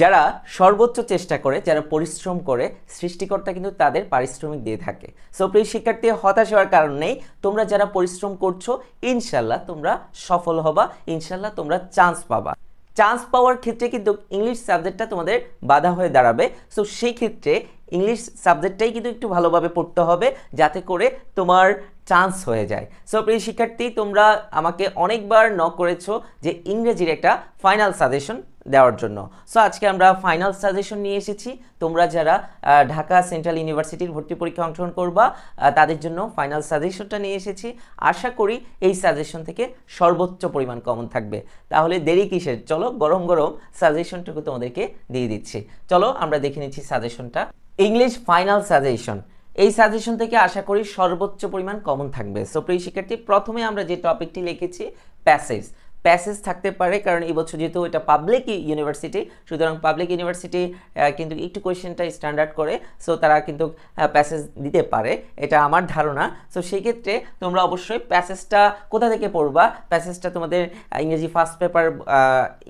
যারা সর্বোচ্চ চেষ্টা করে, যারা পরিশ্রম করে, সৃষ্টিকর্তা কিন্তু তাদের পারিশ্রমিক দিয়ে থাকে। সো প্রিয় শিক্ষার্থী, হতাশ হওয়ার কারণ নেই। তোমরা যারা পরিশ্রম করছ ইনশাল্লাহ তোমরা সফল হবা ইনশাল্লাহ তোমরা চান্স পাবা। চান্স পাওয়ার ক্ষেত্রে কিন্তু ইংলিশ সাবজেক্টটা তোমাদের বাধা হয়ে দাঁড়াবে। সো সেই ক্ষেত্রে ইংলিশ সাবজেক্টটাই কিন্তু একটু ভালোভাবে পড়তে হবে, যাতে করে তোমার চান্স হয়ে যায়। সো প্রিয় শিক্ষার্থী, তোমরা আমাকে অনেকবার ন করেছ যে ইংরেজির একটা ফাইনাল সাজেশন দেওয়ার জন্য। সো আজকে আমরা ফাইনাল সাজেশন নিয়ে এসেছি। তোমরা যারা ঢাকা সেন্ট্রাল ইউনিভার্সিটির ভর্তি পরীক্ষা অংশগ্রহণ করবা তাদের জন্য ফাইনাল সাজেশনটা নিয়ে এসেছি। আশা করি এই সাজেশন থেকে সর্বোচ্চ পরিমাণ কমন থাকবে। তাহলে দেরি কিসের? চলো গরম গরম সাজেশনটুকু তোমাদেরকে দিয়ে দিচ্ছি। চলো আমরা দেখে নিচ্ছি সাজেশনটা ইংলিশ ফাইনাল সাজেশন এই সাজেশন থেকে আশা করি সর্বোচ্চ পরিমাণ কমন থাকবে। সো প্রিয় শিক্ষার্থী, প্রথমে আমরা যে টপিকটি লিখেছি প্যাসেজ প্যাসেজ থাকতে পারে, কারণ এই বছর যেহেতু এটা পাবলিক ইউনিভার্সিটি সুতরাং পাবলিক ইউনিভার্সিটি কিন্তু একটু কোয়েশ্চেনটা স্ট্যান্ডার্ড করে সো তারা কিন্তু প্যাসেজ দিতে পারে, এটা আমার ধারণা। সো সেই ক্ষেত্রে তোমরা অবশ্যই প্যাসেজটা কোথা থেকে পড়বা? প্যাসেজটা তোমাদের ইংরেজি ফার্স্ট পেপার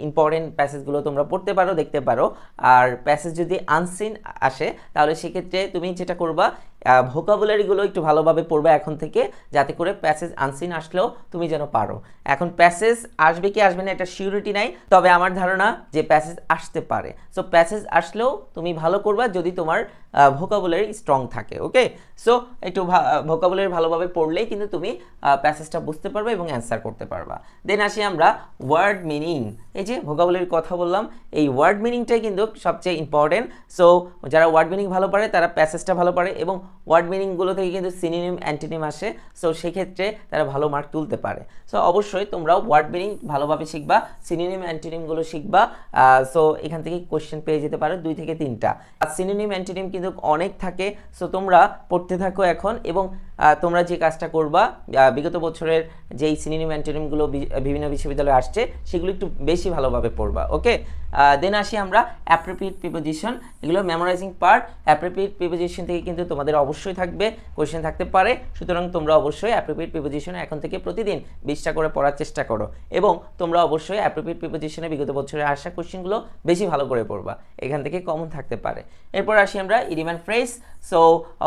ইম্পর্টেন্ট প্যাসেজগুলো তোমরা পড়তে পারো, দেখতে পারো। আর প্যাসেজ যদি আনসিন আসে, তাহলে সেক্ষেত্রে তুমি যেটা করবা ভোকাবুলারিগুলো একটু ভালোভাবে পড়বে এখন থেকে, যাতে করে প্যাসেজ আনসিন আসলেও তুমি যেন পারো। এখন প্যাসেজ আসবে কি আসবে না এটা সিউরিটি নাই, তবে আমার ধারণা যে প্যাসেজ আসতে পারে। সো প্যাসেজ আসলেও তুমি ভালো করবা যদি তোমার ভোকাবুলারি স্ট্রং থাকে ওকে সো একটু ভোকাবুলারি ভালোভাবে পড়লেই কিন্তু তুমি প্যাসেজটা বুঝতে পারবে এবং অ্যান্সার করতে পারবা। দেন আসি আমরা ওয়ার্ড মিনিং এই যে ভোকাবুলারির কথা বললাম, এই ওয়ার্ড মিনিংটাই কিন্তু সবচেয়ে ইম্পর্টেন্ট সো যারা ওয়ার্ড মিনিং ভালো পারে, তারা প্যাসেজটা ভালো পারে এবং ওয়ার্ড মিনিংগুলো থেকে কিন্তু সিনিনিম অ্যান্টিনিম আসে। সো সেক্ষেত্রে তারা ভালো মার্ক তুলতে পারে। সো অবশ্যই তোমরা ওয়ার্ড মিনিং ভালোভাবে শিখবা সিনিনিম অ্যান্টিনিমগুলো শিখবা। সো এখান থেকে কোয়েশ্চেন পেয়ে যেতে পারো দুই থেকে তিনটা। আর সিনিনিম অ্যান্টিনিম কিন্তু অনেক থাকে। সো তোমরা পড়তে থাকো এখন এবং তোমরা যে কাজটা করবা বিগত বছরের যেই সিনিনিম অ্যান্টিনিমগুলো বিভিন্ন বিশ্ববিদ্যালয়ে আসছে, সেগুলো একটু বেশি ভালোভাবে পড়বা ওকে দেন আসি আমরা অ্যাপ্রোপ্রিয়েট প্রিপোজিশন এগুলো মেমোরাইজিং পার্ট অ্যাপ্রোপ্রিয়েট প্রিপোজিশন থেকে কিন্তু তোমাদের অবশ্যই থাকবে কোয়েশ্চেন থাকতে পারে, সুতরাং তোমরা অবশ্যই অ্যাপ্রোপ্রিয়েট প্রিপোজিশন এখন থেকে প্রতিদিন বিশটা করে পড়ার চেষ্টা করো এবং তোমরা অবশ্যই অ্যাপ্রোপ্রিয়েট প্রিপোজিশনে বিগত বছরে আসা কোশ্চেনগুলো বেশি ভালো করে পড়বা, এখান থেকে কমন থাকতে পারে। এরপর আসি আমরা ইডিম্যান ফ্রেস সো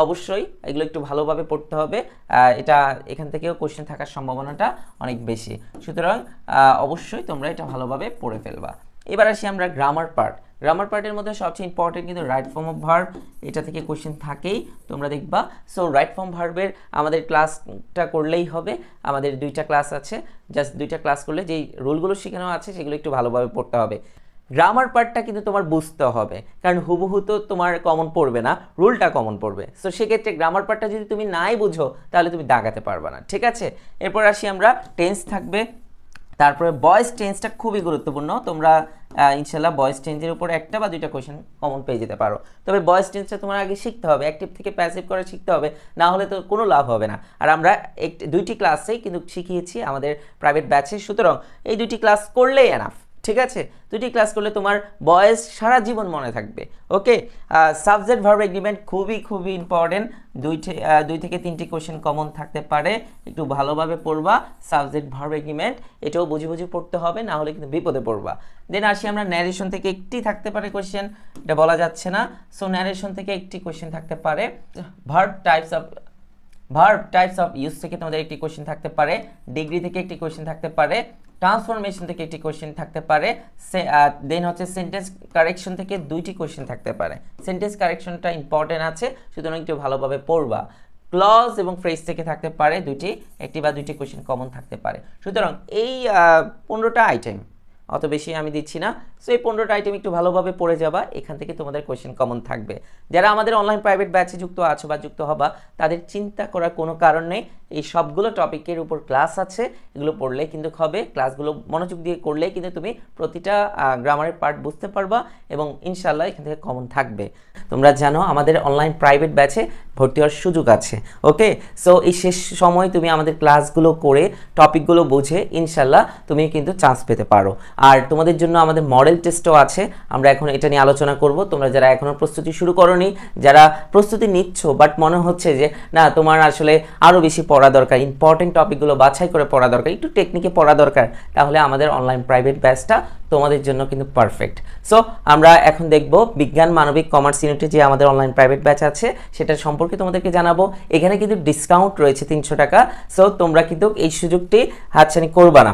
অবশ্যই এগুলো একটু ভালোভাবে পড়তে হবে। এটা এখান থেকেও কোশ্চেন থাকার সম্ভাবনাটা অনেক বেশি। সুতরাং অবশ্যই তোমরা এটা ভালোভাবে পড়ে ফেলবা। এবার আসি আমরা গ্রামার পার্ট গ্রামার পার্টের মধ্যে সবচেয়ে ইম্পর্টেন্ট কিন্তু রাইট ফর্ম অফ ভার্ব এটা থেকে কোশ্চেন থাকেই, তোমরা দেখবা। সো রাইট ফর্ম ভার্বের আমাদের ক্লাসটা করলেই হবে। আমাদের দুইটা ক্লাস আছে। জাস্ট দুইটা ক্লাস করলে যেই রুলগুলো শেখানো আছে, সেগুলো একটু ভালোভাবে পড়তে হবে। গ্রামার পার্টটা কিন্তু তোমার বুঝতে হবে। কারণ হুবহু তো তোমার কমন পড়বে না রুলটা কমন পড়বে। সো সেক্ষেত্রে গ্রামার পার্টটা যদি তুমি নাই বুঝো, তাহলে তুমি দাগাতে পারবে না, ঠিক আছে? এরপর আসি আমরা টেন্স থাকবে। তারপরে বয়েস টেন্সটা খুবই গুরুত্বপূর্ণ। তোমরা ইনশাল্লাহ বয়েস টেন্সের উপর একটা বা দুইটা কোয়েশ্চেন কমন পেয়ে যেতে পারো। তবে বয়েস টেন্সটা তোমার আগে শিখতে হবে অ্যাক্টিভ থেকে প্যাসিভ করা শিখতে হবে, না হলে তো কোনো লাভ হবে না। আর আমরা একটি, দুইটি ক্লাসেই কিন্তু শিখিয়েছি আমাদের প্রাইভেট ব্যাচে সুতরাং এই দুইটি ক্লাস করলেই এনাফ ঠিক আছে? দুটি ক্লাস করলে তোমার বয়স সারা জীবন মনে থাকবে। ওকে সাবজেক্ট ভার্ব এগ্রিমেন্ট খুবই খুবই ইম্পর্টেন্ট দুই দুই থেকে তিনটি কোশ্চেন কমন থাকতে পারে। একটু ভালোভাবে পড়বা। সাবজেক্ট ভার্ব এগ্রিমেন্ট এটাও বুঝে বুঝে পড়তে হবে, না হলে কিন্তু বিপদে পড়বা। দেন আসি আমরা ন্যারেশন থেকে একটি থাকতে পারে কোশ্চেন এটা বলা যাচ্ছে না। সো ন্যারেশন থেকে একটি কোশ্চেন থাকতে পারে। Verb types of verb types of use থেকে তোমাদের একটি কোশ্চেন থাকতে পারে। ডিগ্রি থেকে একটি কোশ্চেন থাকতে পারে। ট্রান্সফরমেশন থেকে একটি কোশ্চেন থাকতে পারে। দেন হচ্ছে সেন্টেন্স কারেকশন থেকে দুইটি কোয়েশ্চেন থাকতে পারে। সেন্টেন্স কারেকশনটা ইম্পর্টেন্ট আছে, সুতরাং একটু ভালোভাবে পড়বা। ক্লজ এবং ফ্রেজ থেকে থাকতে পারে দুইটি, একটি বা দুইটি কোশ্চেন কমন থাকতে পারে। সুতরাং এই পনেরোটা আইটেম অত বেশি আমি দিচ্ছি না। সো এই পনেরোটা আইটেম একটু ভালোভাবে পড়ে যাবা, এখান থেকে তোমাদের কোয়েশ্চেন কমন থাকবে। যারা আমাদের অনলাইন প্রাইভেট ব্যাচে যুক্ত আছো বা যুক্ত হবা, তাদের চিন্তা করার কোনো কারণ নেই। এই সবগুলো টপিকের উপর ক্লাস আছে, এগুলো পড়লে কিন্তু হবে। ক্লাসগুলো মনোযোগ দিয়ে করলে কিন্তু তুমি প্রতিটা গ্রামারের পার্ট বুঝতে পারবা এবং ইনশাল্লাহ এখান থেকে কমন থাকবে। তোমরা জানো আমাদের অনলাইন প্রাইভেট ব্যাচে ভর্তি হওয়ার সুযোগ আছে ওকে সো এই শেষ সময় তুমি আমাদের ক্লাসগুলো করে টপিকগুলো বুঝে ইনশাল্লাহ তুমি কিন্তু চান্স পেতে পারো। আর তোমাদের জন্য আমাদের মডেল টেস্টও আছে, আমরা এখন এটা নিয়ে আলোচনা করব। তোমরা যারা এখনও প্রস্তুতি শুরু করনি, যারা প্রস্তুতি নিচ্ছ বাট মনে হচ্ছে যে, না, তোমার আসলে আরও বেশি পড়া পড়া দরকার ইম্পর্টেন্ট টপিকগুলো বাছাই করে পড়া দরকার, একটু টেকনিকে পড়া দরকার, তাহলে আমাদের অনলাইন প্রাইভেট ব্যাচটা তোমাদের জন্য কিন্তু পারফেক্ট সো আমরা এখন দেখব বিজ্ঞান, মানবিক কমার্স ইউনিটে যে আমাদের অনলাইন প্রাইভেট ব্যাচ আছে, সেটা সম্পর্কে তোমাদেরকে জানাব। এখানে কিন্তু ডিসকাউন্ট রয়েছে তিনশো টাকা। সো তোমরা কিন্তু এই সুযোগটি হাতছানি করবা না,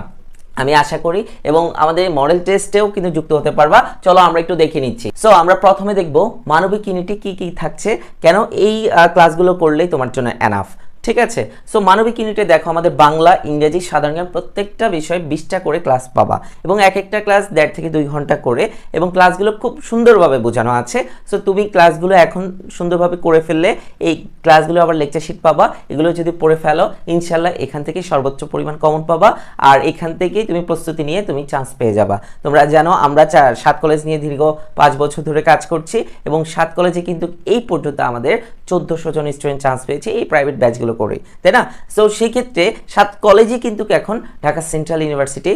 আমি আশা করি। এবং আমাদের মডেল টেস্টেও কিন্তু যুক্ত হতে পারবা। চলো আমরা একটু দেখে নিচ্ছি। সো আমরা প্রথমে দেখব মানবিক ইউনিটে কি কি থাকছে, কেন এই ক্লাসগুলো করলেই তোমার জন্য এনাফ ঠিক আছে? সো মানবিক ইউনিটে দেখো আমাদের বাংলা, ইংরেজি, সাধারণ জ্ঞান প্রত্যেকটা বিষয়ে বিশটা করে ক্লাস পাবা। এবং এক একটা ক্লাস দেড় থেকে দুই ঘণ্টা করে এবং ক্লাসগুলো খুব সুন্দরভাবে বোঝানো আছে। সো তুমি ক্লাসগুলো এখন সুন্দরভাবে করে ফেললে এই ক্লাসগুলো আবার লেকচার শিট পাবা। এগুলো যদি পড়ে ফেলো ইনশাল্লাহ এখান থেকে সর্বোচ্চ পরিমাণ কমন পাবা। আর এখান থেকেই তুমি প্রস্তুতি নিয়ে তুমি চান্স পেয়ে যাবা। তোমরা জানো, আমরা সাত কলেজ নিয়ে দীর্ঘ পাঁচ বছর ধরে কাজ করছি এবং সাত কলেজে কিন্তু এই পর্যন্ত আমাদের চোদ্দোশো জন স্টুডেন্ট চান্স পেয়েছে। এই প্রাইভেট ব্যাচগুলো করে, তাই না? সো সেই ক্ষেত্রে সাত কলেজই কিন্তু এখন ঢাকা সেন্ট্রাল ইউনিভার্সিটি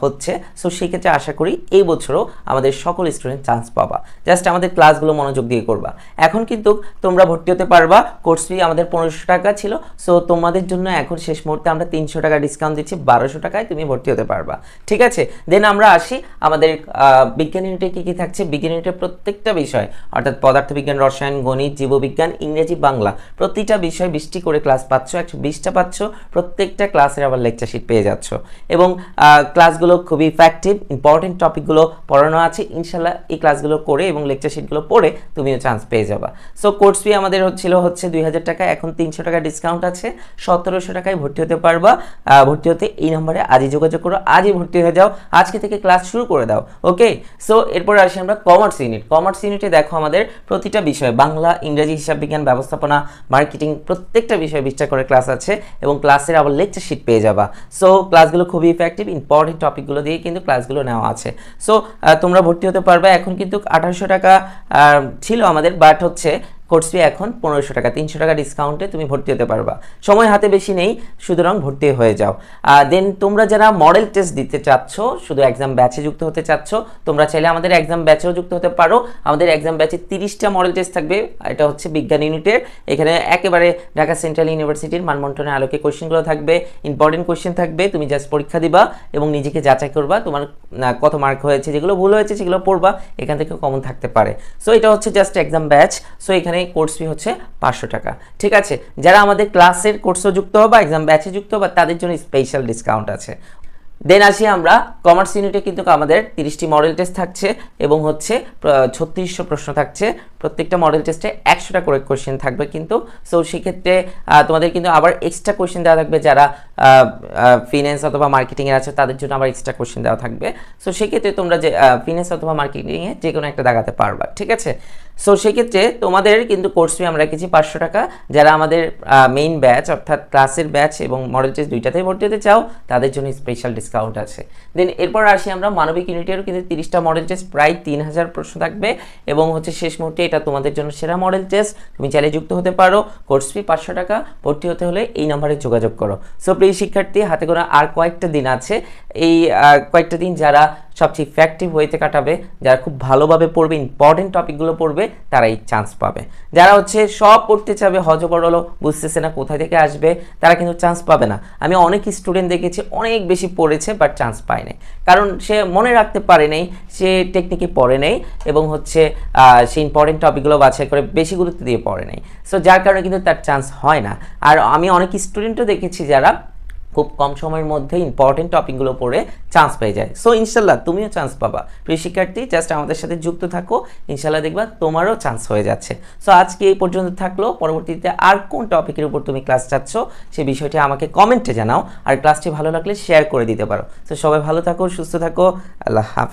হচ্ছে। সো সেই ক্ষেত্রে আশা করি এই বছরও আমাদের সকল স্টুডেন্ট চান্স পাবা। জাস্ট আমাদের ক্লাসগুলো মনোযোগ দিয়ে করবা। এখন কিন্তু তোমরা ভর্তি হতে পারবা কোর্স ফি আমাদের পনেরোশো টাকা ছিল। সো তোমাদের জন্য এখন শেষ মুহূর্তে আমরা তিনশো টাকা ডিসকাউন্ট দিচ্ছি, বারোশো টাকায় তুমি ভর্তি হতে পারবা। ঠিক আছে? দেন আমরা আসি আমাদের বিজ্ঞান ইউনিটে কী কী থাকছে? বিজ্ঞান ইউনিটের প্রত্যেকটা বিষয়, অর্থাৎ পদার্থবিজ্ঞান, রসায়ন, গণিত, জীববিজ্ঞান, ইংরেজি, বাংলা, প্রতিটা বিষয় বৃষ্টি করে ক্লাস পাচ্ছ, একশো বিশটা পাচ্ছ, প্রত্যেকটা ক্লাসের আবার লেকচার শিট পেয়ে যাচ্ছ। এবং ক্লাসগুলো খুবই ইফেক্টিভ ইম্পর্টেন্ট টপিকগুলো পড়ানো আছে, ইনশাল্লাহ এই ক্লাসগুলো করে এবং লেকচার শিটগুলো পড়ে তুমিও চান্স পেয়ে যাবা। সো কোর্স ফি আমাদের হচ্ছিল হচ্ছে দুই হাজার টাকা, এখন তিনশো টাকা ডিসকাউন্ট আছে, সতেরোশো টাকায় ভর্তি হতে পারবা। ভর্তি হতে এই নম্বরে আজই যোগাযোগ করো, আজই ভর্তি হয়ে যাও, আজকে থেকে ক্লাস শুরু করে দাও ওকে সো এরপর আসি আমরা কমার্স ইউনিট কমার্স ইউনিটে দেখো আমাদের প্রতিটা বিষয়, বাংলা, ইংরেজি, হিসাব বিজ্ঞান, ব্যবস্থাপনা মার্কেটিং প্রত্যেকটা বিষয়ে বিশটা করে ক্লাস আছে এবং ক্লাসের আবার লেকচার শিট পেয়ে যাবা। সো ক্লাসগুলো খুবই ইফেক্টিভ ইম্পর্টেন্ট টপিকগুলো দিয়ে কিন্তু ক্লাসগুলো নেওয়া আছে। সো তোমরা ভর্তি হতে পারবে। এখন কিন্তু আঠারোশো টাকা ছিল আমাদের বাট হচ্ছে কোর্স ফি এখন পনেরোশো টাকা, তিনশো টাকা ডিসকাউন্টে তুমি ভর্তি হতে পারবা। সময় হাতে বেশি নেই, সুতরাং ভর্তি হয়ে যাও। দেন তোমরা যারা মডেল টেস্ট দিতে চাচ্ছ, শুধু এক্সাম ব্যাচে যুক্ত হতে চাচ্ছ, তোমরা চাইলে আমাদের এক্সাম ব্যাচেও যুক্ত হতে পারো। আমাদের এক্সাম ব্যাচে তিরিশটা মডেল টেস্ট থাকবে। এটা হচ্ছে বিজ্ঞান ইউনিটের এখানে একেবারে ঢাকা সেন্ট্রাল ইউনিভার্সিটির মানবন্টনের আলোকে কোশ্চেনগুলো থাকবে ইম্পর্টেন্ট কোশ্চেন থাকবে, তুমি জাস্ট পরীক্ষা দিবা এবং নিজেকে যাচাই করবা তোমার কত মার্ক হয়েছে, যেগুলো ভুল হয়েছে সেগুলো পড়বা, এখান থেকে কমন থাকতে পারে। সো এটা হচ্ছে জাস্ট এক্সাম ব্যাচ সো এখানে কোর্স ফি হচ্ছে পাঁচশো টাকা। ঠিক আছে? যারা আমাদের ক্লাসের কোর্সও যুক্ত হবা এক্সাম ব্যাচে যুক্ত হবা তাদের জন্য স্পেশাল ডিসকাউন্ট আছে। দেন আসি আমরা কমার্স ইউনিটে কিন্তু আমাদের তিরিশটি মডেল টেস্ট থাকছে এবং হচ্ছে ছত্রিশশো প্রশ্ন থাকছে। প্রত্যেকটা মডেল টেস্টে একশোটা করে কোশ্চেন থাকবে কিন্তু। সো সেক্ষেত্রে তোমাদের কিন্তু আবার এক্সট্রা কোশ্চেন দেওয়া থাকবে যারা ফিনান্স অথবা মার্কেটিংয়ে আছে, তাদের জন্য আবার এক্সট্রা কোশ্চেন দেওয়া থাকবে। সো সেক্ষেত্রে তোমরা যে ফিনান্স অথবা মার্কেটিংয়ে যে কোনো একটা দাগাতে পারবা, ঠিক আছে? সো সেক্ষেত্রে তোমাদের কিন্তু কোর্স ফি আমরা রেখেছি পাঁচশো টাকা। যারা আমাদের মেইন ব্যাচ অর্থাৎ ক্লাসের ব্যাচ এবং মডেল টেস্ট দুইটাতেই ভর্তি হতে চাও, তাদের জন্য স্পেশাল ডিসকাউন্ট আছে। দেন এরপর আসি আমরা মানবিক ইউনিটেরও কিন্তু তিরিশটা মডেল টেস্ট প্রায় তিন হাজার প্রশ্ন থাকবে এবং হচ্ছে শেষ মুহূর্তে এটা তোমাদের জন্য সেরা মডেল টেস্ট তুমি চাইলে যুক্ত হতে পারো। কোর্স ফি পাঁচশো টাকা। ভর্তি হতে হলে এই নম্বরে যোগাযোগ করো। সো প্রিয় শিক্ষার্থী, হাতে গোনা আর কয়েকটা দিন আছে। এই কয়েকটা দিন যারা সবচেয়ে ইফেক্টিভ ওয়েতে কাটাবে, যারা খুব ভালোভাবে পড়বে ইম্পর্টেন্ট টপিকগুলো পড়বে, তারাই চান্স পাবে। যারা হচ্ছে সব পড়তে চাবে হজবরল বুঝতেছে না কোথায় থেকে আসবে, তারা কিন্তু চান্স পাবে না। আমি অনেক স্টুডেন্ট দেখেছি, অনেক বেশি পড়েছে বাট চান্স পায় নাই কারণ সে মনে রাখতে পারে নাই, সে টেকনিকে পড়ে নেই, এবং হচ্ছে সে ইম্পর্টেন্ট টপিকগুলো বাছাই করে বেশি গুরুত্ব দিয়ে পড়ে নেই। সো যার কারণে কিন্তু তার চান্স হয় না। আর আমি অনেক স্টুডেন্টও দেখেছি যারা খুব কম সময়ের মধ্যে ইম্পর্টেন্ট টপিকগুলো পড়ে চান্স পেয়ে যায়। সো ইনশাল্লাহ তুমিও চান্স পাবা। প্রিয় শিক্ষার্থী জাস্ট আমাদের সাথে যুক্ত থাকো, ইনশাল্লাহ দেখবা তোমারও চান্স হয়ে যাচ্ছে। সো আজকে এই পর্যন্ত থাকল। পরবর্তীতে আর কোন টপিকের উপর তুমি ক্লাস চাচ্ছ, সে বিষয়টি আমাকে কমেন্টে জানাও। আর ক্লাসটি ভালো লাগলে শেয়ার করে দিতে পারো। তো সবাই ভালো থাকো, সুস্থ থাকো। আল্লাহ হাফেজ।